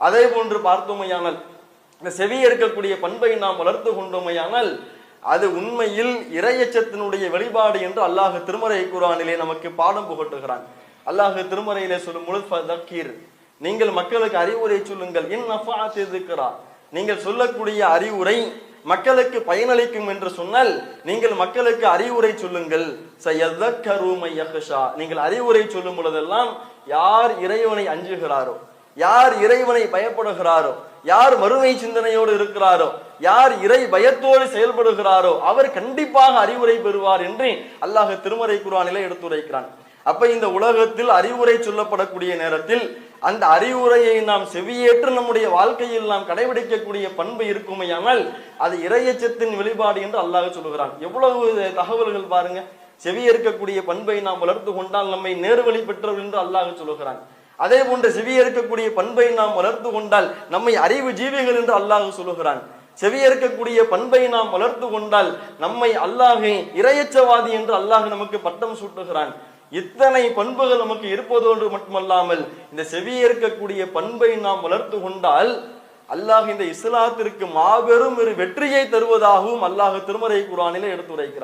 அதே போன்று பார்த்தோமையானால் இந்த செவி இருக்கக்கூடிய பண்பை நாம் வளர்த்து கொண்டோமையானால் அது உண்மையில் இறையச்சத்தினுடைய வெளிப்பாடு என்று அல்லாஹ் திருமறை குரானிலே நமக்கு பாடம் புகட்டுகிறான். அல்லாஹ் திருமறையிலே சொல்லும் பொழுது நீங்கள் மக்களுக்கு அறிவுரை சொல்லுங்கள். என் நஃபாத் இருக்கிறா நீங்கள் சொல்லக்கூடிய அறிவுரை மக்களுக்கு பயனளிக்கும் என்று சொன்னால் நீங்கள் மக்களுக்கு அறிவுரை சொல்லுங்கள். நீங்கள் அறிவுரை சொல்லும் பொழுதெல்லாம் யார் இறைவனை அஞ்சுகிறாரோ யார் இறைவனை பயப்படுகிறாரோ யார் மறுமை சிந்தனையோடு இருக்கிறாரோ யார் இறை பயத்தோடு செயல்படுகிறாரோ அவர் கண்டிப்பாக அறிவுரை பெறுவார் என்று அல்லாஹ் திருமறை குர்ஆனிலே எடுத்துரைக்கிறான். அப்ப இந்த உலகத்தில் அறிவுரை சொல்லப்படக்கூடிய நேரத்தில் அந்த அறிவுரையை நாம் செவியேற்று நம்முடைய வாழ்க்கையில் நாம் கடைபிடிக்கக்கூடிய பண்பு இருக்குமையானால் அது இறையச்சத்தின் வெளிப்பாடு என்று அல்லாஹ் சொல்லுகிறான். எவ்வளவு தகவல்கள் பாருங்க. செவியேற்கக்கூடிய பண்பை நாம் வளர்த்து கொண்டால் நம்மை நேர்வழி பெற்றவர் என்று அல்லாஹ் சொல்லுகிறான். அதே போன்று செவியேற்கக்கூடிய பண்பை நாம் வளர்த்து கொண்டால் நம்மை அறிவு ஜீவிகள் என்று அல்லாஹ் சொல்லுகிறான். செவியேற்கக்கூடிய பண்பை நாம் வளர்த்து கொண்டால் நம்மை அல்லாஹே இரையச்சவாதி என்று அல்லாஹ் நமக்கு பட்டம் சூட்டுகிறான். இத்தனை பண்புகள் நமக்கு இருப்பதோடு மட்டுமல்லாமல் இந்த செவியேற்கக்கூடிய பண்பை நாம் வளர்த்து கொண்டால் அல்லாஹ் இந்த இஸ்லாத்திற்கு மாபெரும் ஒரு வெற்றியை தருவதாகவும் அல்லாஹ் திருமறை குரானிலே எடுத்துரைக்கிறார்